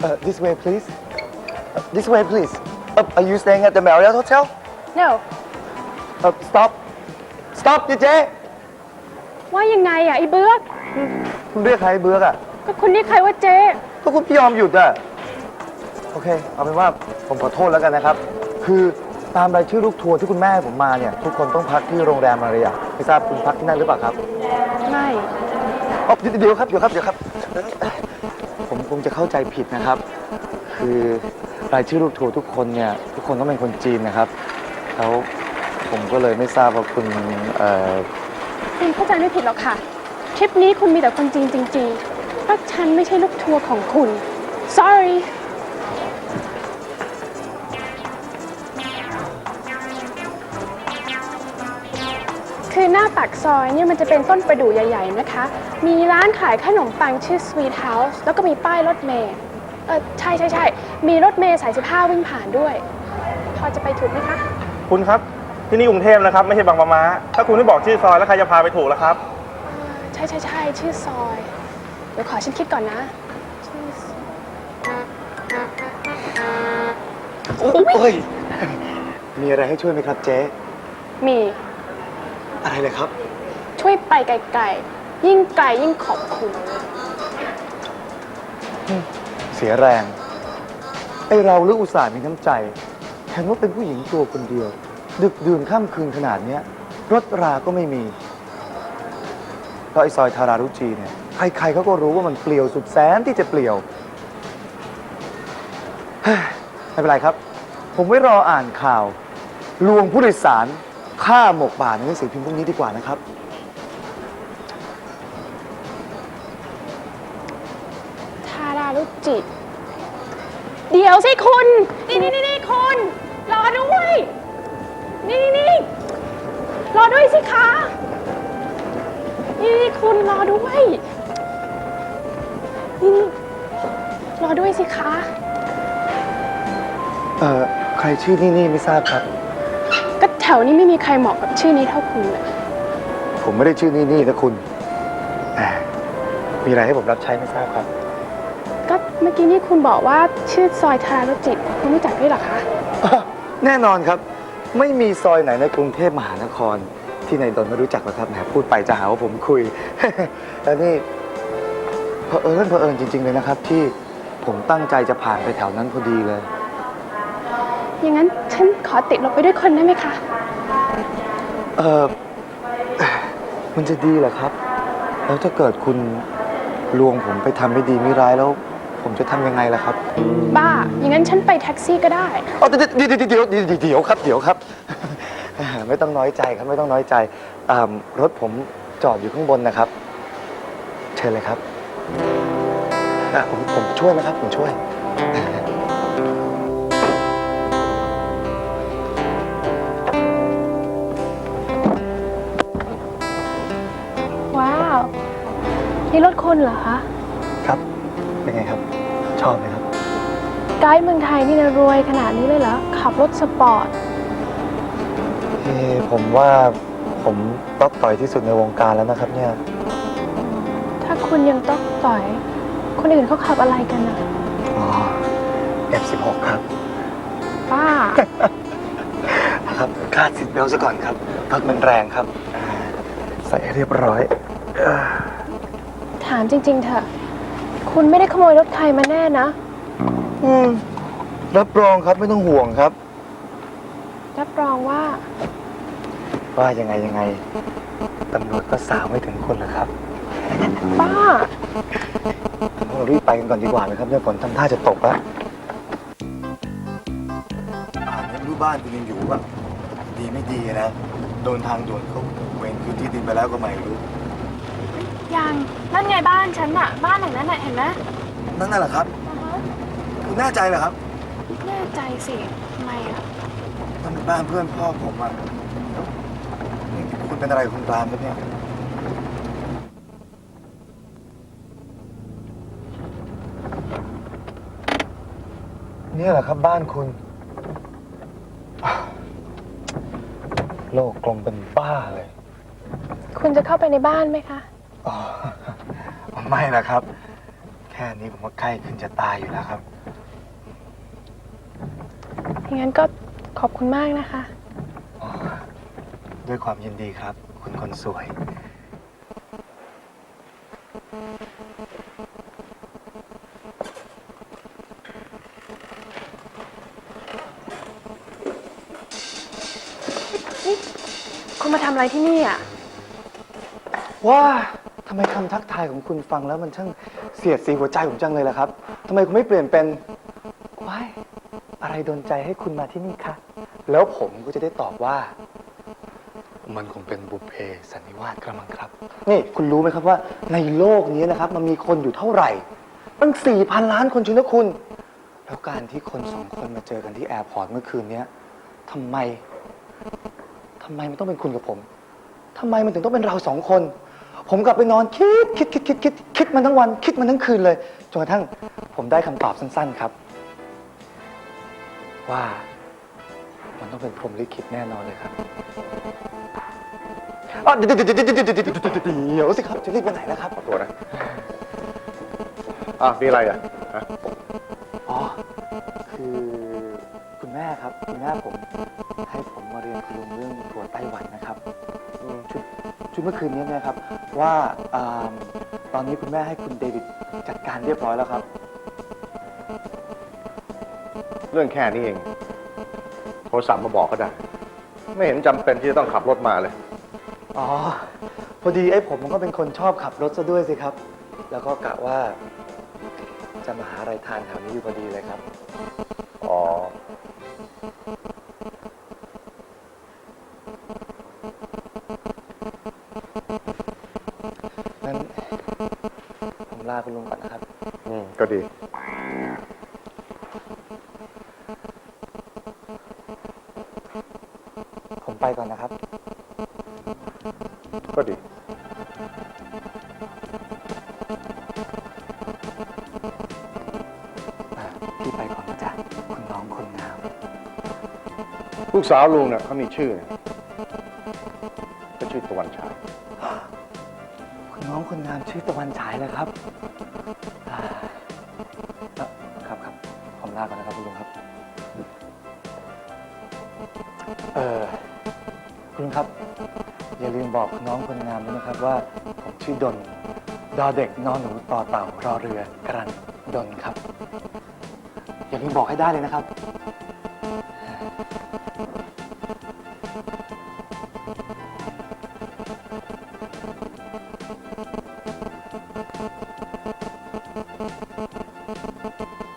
Uh, this way, please. Uh, this way, please. Uh, are you staying at the Marriott Hotel? no Uh, stop. Stop ดิเจ๊ว่ายังไงอะไอ้เบื้อกคุณเรียกใครเบือกอะก็คุณเรียกใครว่าเจ๊ก็คุณไม่ยอมหยุดอะ โอเค เอาเป็นว่าผมขอโทษแล้วกันนะครับ คือตามรายชื่อลูกทัวร์ที่คุณแม่ให้ผมมาเนี่ย ทุกคนต้องพักที่โรงแรมมาเรียไม่ทราบคุณพักที่นั่นหรือเปล่าครับ ไม่อ๋อเดี๋ยวเดี๋ยวครับ เดี๋ยวครับ เดี๋ยวครับผม คงจะเข้าใจผิดนะครับ คือรายชื่อลูกทัวร์ทุกคนเนี่ย ทุกคนต้องเป็นคนจีนนะครับแล้วผมก็เลยไม่ทราบว่าคุณเอ่อคุณเข้าใจไม่ผิดหรอกค่ะทริปนี้คุณมีแต่คนจีนจริงๆเพราะฉันไม่ใช่ลูกทัวร์ของคุณ sorry หน้าปากซอยเนี่ยมันจะเป็นต้นประดู่ใหญ่ ๆนะคะ มีร้านขายขนมปังชื่อ Sweet House แล้วก็มีป้ายรถเมล์เออใช่ใช่ใช่มีรถเมล์สาย 15 วิ่งผ่านด้วย พอจะไปถูกไหมคะ คุณครับ ที่นี่กรุงเทพนะครับ ไม่ใช่บางปะมาถ้าคุณไม่บอกชื่อซอยแล้วใครจะพาไปถูกล่ะครับ ใช่ใช่ใช่ชื่อซอย เดี๋ยวขอฉันคิดก่อนนะชื่อซอยโอ้ยมีอะไรให้ช่วยไหมครับเจ๊มี อะไรเลยครับ ช่วยไปไกลๆ ยิ่งไกลยิ่งขอบคุณ เสียแรง ไอเราเลือกอุตส่าห์มีน้ำใจเห็นว่าเป็นผู้หญิงตัวคนเดียว ดึกดื่นค่ำคืนขนาดเนี้ย รถราก็ไม่มีเพราะไอซอยทารารุจีเนี่ย ใครๆเขาก็รู้ว่ามันเปลี่ยวสุดแสนที่จะเปลี่ยวเฮ้ยไม่เป็นไรครับ ผมไว้รออ่านข่าว ลวงผู้โดยสาร ฆ่าหมกป่าในหนังสือพิมพ์พวกนี้ดีกว่านะครับ ทารารุจิ เดี๋ยวสิคุณ นี่นี่นี่นี่คุณ รอด้วย นี่นี่นี่รอด้วยสิคะ นี่นี่คุณรอด้วย นี่นี่รอด้วยสิคะ เอ่อ ใครชื่อนี่นี่ไม่ทราบครับก็แถวนี้ไม่มีใครเหมาะกับชื่อนี้เท่าคุณเลยผมไม่ได้ชื่อนี่นี่นะคุณแหมมีอะไรให้ผมรับใช้ไม่ทราบครับ ก็เมื่อกี้นี่คุณบอกว่าชื่อซอยทารารุจิคุณรู้จักด้วยเหรอคะแน่นอนครับ ไม่มีซอยไหนในกรุงเทพมหานคร ที่นายดนไม่รู้จักหรอกครับแหมพูดไปจะหาว่าผมคุย แล้วนี่เผอิญเผอิญจริง ๆ เลยนะครับ ที่ผมตั้งใจจะผ่านไปแถวนั้นพอดีเลย อย่างนั้นฉันขอติดลงไปด้วยคนได้ไหมคะ เออมันจะดีเหรอครับ แล้วถ้าเกิดคุณลวงผมไปทำไม่ดีไม่ร้ายแล้ว ผมจะทำยังไงล่ะครับ บ้า อย่างนั้นฉันไปแท็กซี่ก็ได้อ๋อเดี๋ยวเดี๋ยวเดี๋ยวเดี๋ยวเดี๋ยวเดี๋ยวครับ เดี๋ยวครับ ไม่ต้องน้อยใจครับไม่ต้องน้อยใจอ่ารถผมจอดอยู่ข้างบนนะครับ เชิญเลยครับอะผมผมช่วยนะครับ ผมช่วย นี่รถคุณเหรอคะ ครับ เป็นไงครับ ชอบไหมครับ ไกด์เมืองไทยนี่นะรวยขนาดนี้เลยเหรอ ขับรถสปอร์ต เอ้ผมว่าผมต๊อกต่อยที่สุดในวงการแล้วนะครับเนี่ย ถ้าคุณยังต้องต่อย คนอื่นเขาขับอะไรกันนะอ๋อ F16 ครับบ้า ครับคาดสิทธิ์เบลต์ซะก่อนครับพักมันแรงครับอ่าใส่ให้เรียบร้อยเอ่อ ถามจริง ๆ เถอะ คุณไม่ได้ขโมยรถใครมาแน่นะ อืม รับรองครับไม่ต้องห่วงครับ รับรองว่า ว่ายังไงยังไงตำรวจก็สาวไม่ถึงคนหรอกครับบ้า เรารีบไปกันก่อนดีกว่าไหมครับเนี่ยฝนทำท่าจะตกแล้วอ่านให้รู้บ้านคุณยังอยู่ป่ะดีไม่ดีนะโดนทางด่วนเขาเว้นพื้นที่ดินไปแล้วก็ไม่รู้ ยังนั่นไงบ้านฉันอะบ้านหลังนั้นอะเห็นไหมนั่นน่ะเหรอครับคุณแน่ใจเหรอครับแน่ใจสิทำไมอะมันเป็นบ้านเพื่อนพ่อผมอะนี่คุณเป็นอะไรกับคุณปรามครับเนี่ย เนี่ยเหรอครับบ้านคุณ โลกกลมเป็นบ้าเลย คุณจะเข้าไปในบ้านไหมคะ อ๋อไม่นะครับ แค่ค่นี้ผมว่าใกล้ขึ้นจะตายอยู่แล้วครับงั้นก็ขอบคุณมากนะคะอ๋อด้วยความยินดีครับ คุณคนสวยคุณมาทำอะไรที่นี่อะว่า ทำไมคำทักทายของคุณฟังแล้วมันช่างเสียดสีหัวใจผมจังเลยล่ะครับทำไมคุณไม่เปลี่ยนเป็นว้ายอะไรโดนใจให้คุณมาที่นี่คะ แล้วผมก็จะได้ตอบว่า มันคงเป็นบุพเพสันนิวาสกระมังครับ นี่คุณรู้ไหมครับว่าในโลกนี้นะครับ มันมีคนอยู่เท่าไหร่ตั้งสี่พันล้านคนชินะคุณ แล้วการที่คนสองคนมาเจอกันที่แอร์พอร์ตเมื่อคืนเนี้ยทำไมทำไมมันต้องเป็นคุณกับผมทำไมมันถึงต้องเป็นเราสองคน ผมกลับไปนอนคิดคิดคิดคิดคิดคิดมันทั้งวันคิดมันทั้งคืนเลยจนกระทั่งผมได้คำตอบสั้น ๆครับ ว่ามันต้องเป็นพรหมลิขิตแน่นอนเลยครับอ๋อเดี๋ยวเดี๋ยวเดี๋ยวเดี๋ยวเดี๋ยวเดี๋ยวเดี๋ยวสิครับจะรีบไปไหนแล้วครับขอตัวนะอะมีอะไรอะฮะอ๋อ คือคุณแม่ครับ คุณแม่ผมให้ผมมาเรียนคุณลุงเรื่องตัวไต้หวันนะครับอืมชุดชุดเมื่อคืนนี้เนะครับว่าอ่าตอนนี้คุณแม่ให้คุณเดวิดจัดการเรียบร้อยแล้วครับ เรื่องแค่นี้เอง โทรศัพท์มาบอกก็ได้ ไม่เห็นจำเป็นที่จะต้องขับรถมาเลย อ๋อ พอดีไอ้ผมมันก็เป็นคนชอบขับรถซะด้วยสิครับ แล้วก็กะว่า จะมาหาอะไรทานแถวนี้อยู่พอดีเลยครับ คุณลุงก่อนนะครับ อืมก็ดี ผมไปก่อนนะครับ ก็ดีอ่าพี่ไปก่อนนะจ๊ะคุณน้องคนงาม ลูกสาวลุงเนี่ยเขามีชื่อเนี่ยก็ชื่อตะวันฉาย คุณน้องามชื่อตะวันฉายเลยครับอ่าเอ่อครับครับผมลาก่อนนะครับคุณลุงครับ เออคุณลุงครับ อย่าลืมบอกน้องคนงามด้วยนะครับว่าผมชื่อดนดอเด็กนอนหนูต่อเต่ารอเรือกรันดนครับ อย่าลืมบอกให้ได้เลยนะครับ ไป